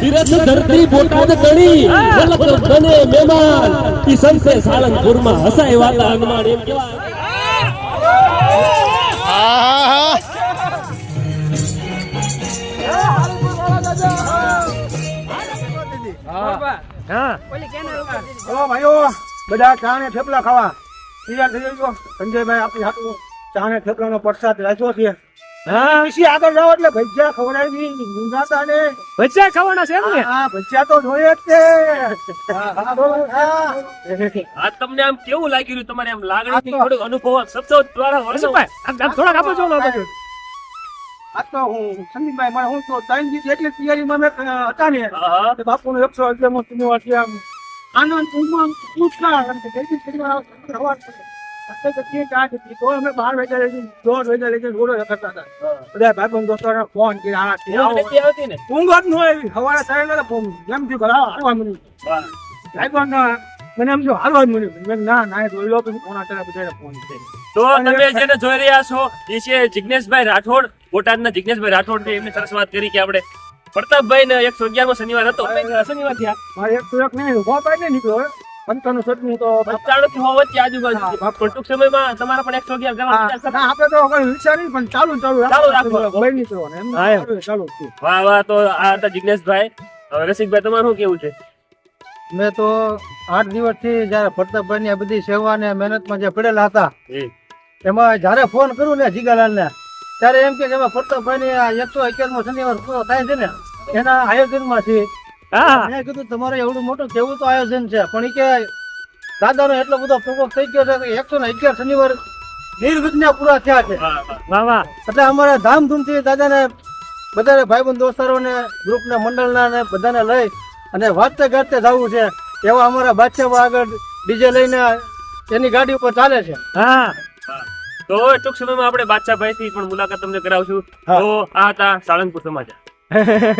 તીરથ ધરતી બોટાદ ગણી મલક બને મહેમાન. ઈ સંતે બધા ચા થેપલા ખાવા. તૈયાર થઈ જજો સંજયભાઈ આપણી હાથું ચાને થેપલાનો પ્રસાદ રાખ્યો છે. હા. પછી આગળ જાઓ એટલે ભજીયા ખવડાવી ગુંજાતા ને ભજીયા ખાવાના છે ને? હા ભજીયા તો જોઈએ જ છે. હા, હા, હા. તમને આમ કેવું લાગી રહ્યું? તમારે આમ લાગણી થોડું અનુભવ શબ્દો દ્વારા વર્ણવો. હર્ષભાઈ, આમ- થોડાક આપો છો ને આ તો હું સંદીપભાઈ મારે હું તો ત્રણ દિવસ એટલી તૈયારીમાં મેં હતા ને. હા, હા. બાપુનો એકસો અગિયારમો શનિવારથી આમ આનંદ ઉમંગ ઉત્સાહ અને જય શ્રી કૃષ્ણ સવાર પડે. એટલે તો ઠીક આ હતી. તો અમે બાર વાગ્યા લઈ જઈને, દોઢ વાગ્યા લઈ જઈને રોડે રખડતા હતા. બધા દોસ્તોને ફોન કર્યા, આ તે ઊંઘ આવો. નથી આવતી ને ઊંઘ જ ન આવી. સવારે સાડા ફોન. એમ થયું કે હાલો, હાલવા ભાઈ ભાઈબંધ, મને એમ જો હાલવા જ મળ્યું. મેં ના ના જોઈ લો પછી ફોન અત્યારે બધાને ફોન છે તો તમે જેને જોઈ રહ્યા છો એ છે જિજ્ઞેશભાઈ રાઠોડ બોટાદના જિજ્ઞેશભાઈ રાઠોડ એમની સરસ વાત કરી કે આપણે પ્રતાપભાઈ ને એકસો અગિયારમો શનિવાર હતો શનિવાર થયા એકસો એક નહીં મોબાઈલ નહીં નીકળ્યો હવે. પંચાણું સદનું તો પંચાણું થી સો વચ્ચે આજુબાજુ પણ ટૂંક સમયમાં તમારા પણ એકસો અગિયાર હા, કરવાના વિચાર ના, આપણે તો કઈ વિચાર્યું પણ ચાલુ ચાલુ ચાલુ રાખવું. બની જવાનું. એમ હા, એમ. ચાલુ ચાલુ જ છે. વાહ વાહ તો આ હતા જિજ્ઞેશભાઈ હવે રસિકભાઈ તમારું શું કેવું છે મેં તો આઠ દિવસથી જ્યારે પ્રતાપભાઈની આ બધી સેવા ને મહેનતમાં જે પડેલા હતા એમાં જયારે ફોન કરું ને જીગાલાલ ને ત્યારે એમ કે એમાં પ્રતાપભાઈની આ એકસો માં શનિવાર પૂરો થાય છે ને એના આયોજનમાં છે. હા. મેં કીધું તમારે એવડું મોટું કેવું તો આયોજન છે? પણ ઈ કે દાદાનો એટલો બધો પ્રકોપ થઈ ગયો છે કે એકસો ને અગિયાર શનિવાર નિર્વિઘ્ન પૂરા થયા છે. વાહ એટલે અમારે ધામધૂમથી દાદાને બધાને ભાઈબંધ દોસ્તારોને ગ્રુપને મંડળના ને બધાને લઈ અને વાંચતે ગાજતે જવું છે. એવા અમારા બાદશાહ આગળ ડીજે લઈને એની ગાડી ઉપર ચાલે છે. હા. તો ટૂંક સમયમાં આપણે બાદશાહ ભાઈ થી પણ મુલાકાત તમને કરાવશું. હા. તો આ હતા સાળંગપુર સમાચાર. આપણે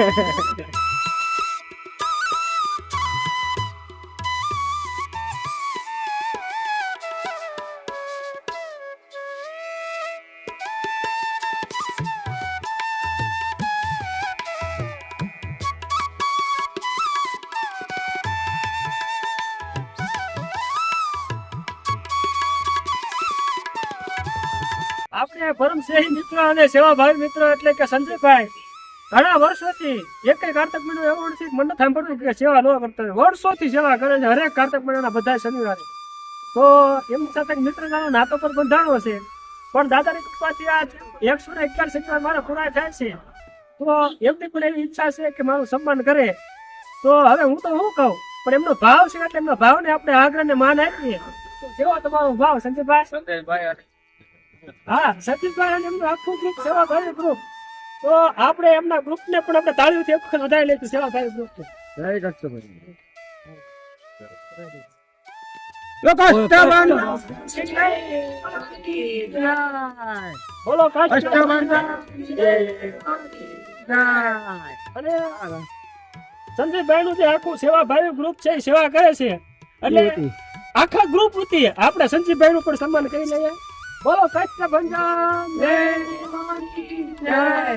પરમશ્રેહી મિત્ર અને સેવાભાવી મિત્ર એટલે કે સંજયભાઈ. ઘણા વર્ષોથી એક કાર્તક મહિનો એવો નથી મને નથી સાંભળ્યું કે સેવા ન કરતા વર્ષોથી સેવા કરે છે હરેક કાર્તક મહિનાના બધા શનિવારે. તો એમની સાથે મિત્રતાનો નાતો પર બંધાણો છે પણ દાદાની કૃપાથી આ એકસો ને અગિયાર શનિવાર મારા પૂરા થાય છે. તો એમની પણ એવી ઈચ્છા છે કે મારું સન્માન કરે. તો હવે હું તો શું કહું? પણ એમનો ભાવ છે એટલે એમના ભાવને આપણે આગ્રહને માન આપીએ. કેવો તમારો ભાવ સંજયભાઈ? હા સતીશભાઈ એમનું આખું ગ્રુપ સેવાભાવી ગ્રુપ તો આપણે એમના ગ્રુપને પણ આપણે તાળીઓથી એક વખત વધારી લઈશું સેવાભાવી ગ્રુપ જય કૃષ્ણભાઈ બોલો અને સંજયભાઈ નું જે આખું સેવાભાવી ગ્રુપ છે એ સેવા કરે છે. એટલે આખા ગ્રુપ વતી આપણે સંજયભાઈ નું પણ સન્માન કરી લઈએ. બોલો জয়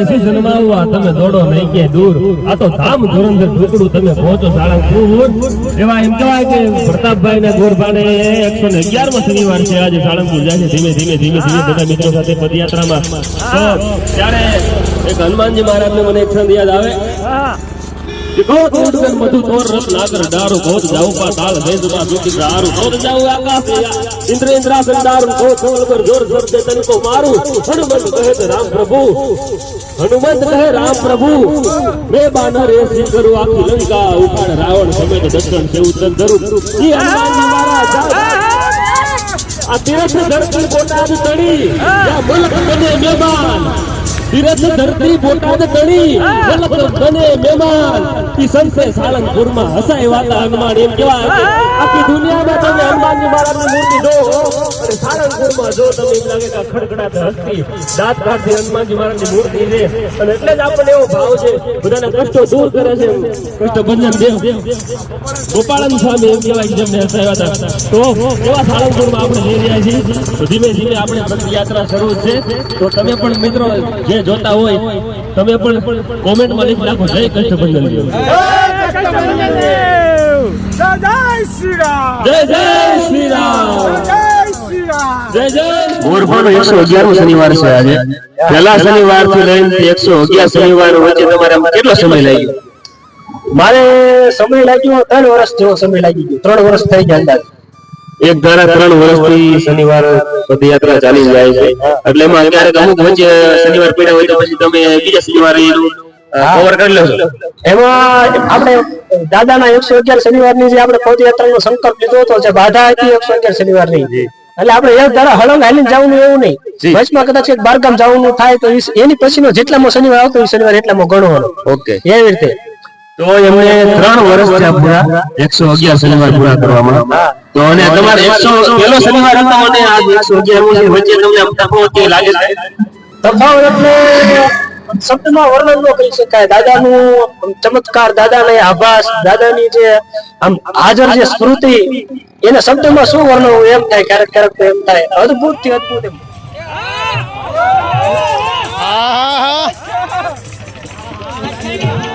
એસી જન્માવવા તમે દોડો નહીં કે દૂર. આ તો ધામ ધુરંધર ઢોકડું તમે પહોંચો સાળંગપુર. એવા એમ કહેવાય કે પ્રતાપભાઈ ને ગોરભાને એકસો ને અગિયારમાં શનિવાર છે, આજે સાળંગપુર જાય છે, ધીમે ધીમે ધીમે ધીમે બધા મિત્રો સાથે પદયાત્રામાં. ત્યારે એક હનુમાનજી મહારાજ મને એક યાદ આવે. હા ગોત ઉડગર મધુ તોર રસ નાગર ડારો ગોત જાઉ પા તાળ ભેંસમાં દુખી દારૂ ગોત જાઉ આકાશ ઇન્દ્ર ઇન્દ્રાસન દારૂ ગોત ગોલકર જોર જોર દે તનિકો મારું હનુમંત કહે તે રામ પ્રભુ હનુમંત કહે રામ પ્રભુ બે બાનર એ સિંહ કરું આખી લંકા ઉપાડ રાવણ સમેત દર્શન છે ઉત્તર ધરું ઈ હનુમાનજી મહારાજ આ તીરથ ધરતી બોટાદ તળી ત્યાં મુલક બને મહેમાન તીરથ ધરતી બોટાદ તળી. મુલક બને મહેમાન. ઈ સંતે સાળંગપુરમાં હસાય વાતા હનુમાન એમ કહેવાય. કે આખી દુનિયામાં તમે હનુમાનજી મહારાજની મૂર્તિ જો. અને સાળંગપુરમાં જો તમે એમ લાગે કે ખડખડાટ હસ્તી દાંત કાઢતી હનુમાનજી મહારાજની મૂર્તિ છે અને એટલે જ આપણને એવો ભાવ છે બધાના કષ્ટો દૂર કરે છે કષ્ટ ભંજન દેવ. ગોપાળન સ્વામી એમ કહેવાય કે જેમને હસાવ્યા હતા. તો એવા સાળંગપુરમાં આપણે જઈ રહ્યા છીએ. તો ધીમે ધીમે આપણે પદયાત્રા શરૂ છે. તો તમે પણ મિત્રો જે જોતા હોય તમે પણ કોમેન્ટમાં લખી નાખો. જય દેવ. જય જય શ્રી રામ. જય જય શ્રી રામ. જય એકસો અગિયારમો શનિવાર છે આજે. પહેલા શનિવારથી લઈને એકસો અગિયાર શનિવાર વચ્ચે તમારે કેટલો સમય લાગ્યો? મારે સમય લાગ્યો ત્રણ વર્ષ જેવો સમય લાગી ગયો. ત્રણ વર્ષ થઈ ગયા અંદાજ. એક ધારા ત્રણ વર્ષથી શનિવાર પદયાત્રા ચાલી જાય છે. એટલે એમાં ક્યારેક અમુક વચ્ચે શનિવાર પડ્યા હોય તો પછી તમે બીજા શનિવારે એનું કવર કરી લેશો. એમાં આપણે દાદાના એકસો અગિયાર શનિવારની જે આપણે પદયાત્રાનો સંકલ્પ લીધો હતો જે બાધા હતી એકસો અગિયાર શનિવારની. એટલે આપણે એક ધારા હળંગ હાલીને જવાનું એવું નહીં. વચમાં કદાચ એક બારગામ જવાનું થાય તો એની પછીનો જેટલામાં શનિવાર આવતો એ શનિવાર એટલામાં ગણવાનો. ઓકે. એવી રીતે. તો એમને ત્રણ વર્ષ થયા પૂરા. એકસો અગિયાર શનિવાર પૂરા કરવામાં. તો અને તમારે એકસો પેલો શનિવાર હતો અને આજ એકસો અગિયાર વચ્ચે તમને તફાવત લાગે છે. તફાવત એટલે શબ્દમાં વર્ણન ન કરી શકાય. દાદાનું ચમત્કાર, દાદાને આભાસ, દાદાની જે આમ હાજર જે સ્મૃતિ, એને શબ્દમાં શું વર્ણવું એમ થાય? ક્યારેક ક્યારેક તો એમ થાય. અદ્ભુતથી અદ્ભુત એમ. જય